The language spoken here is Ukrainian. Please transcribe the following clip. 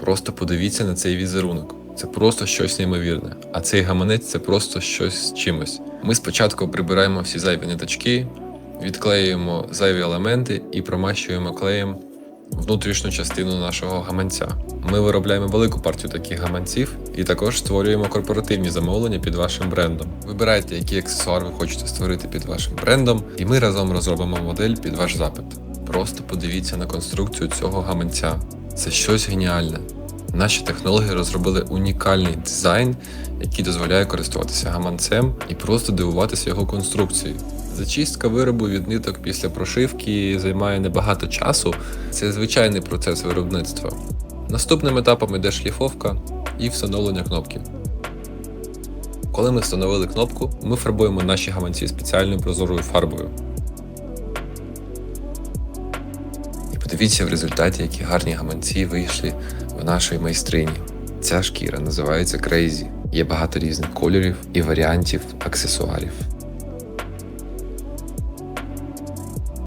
Просто подивіться на цей візерунок. Це просто щось неймовірне. А цей гаманець це просто щось з чимось. Ми спочатку прибираємо всі зайві ниточки, відклеюємо зайві елементи і промащуємо клеєм внутрішню частину нашого гаманця. Ми виробляємо велику партію таких гаманців і також створюємо корпоративні замовлення під вашим брендом. Вибирайте, який аксесуар ви хочете створити під вашим брендом, і ми разом розробимо модель під ваш запит. Просто подивіться на конструкцію цього гаманця. Це щось геніальне. Наші технологи розробили унікальний дизайн, який дозволяє користуватися гаманцем і просто дивуватися його конструкцією. Зачистка виробу від ниток після прошивки займає небагато часу. Це звичайний процес виробництва. Наступним етапом іде шліфовка і встановлення кнопки. Коли ми встановили кнопку, ми фарбуємо наші гаманці спеціальною прозорою фарбою. І подивіться в результаті, які гарні гаманці вийшли в нашої майстрині. Ця шкіра називається Crazy. Є багато різних кольорів і варіантів аксесуарів.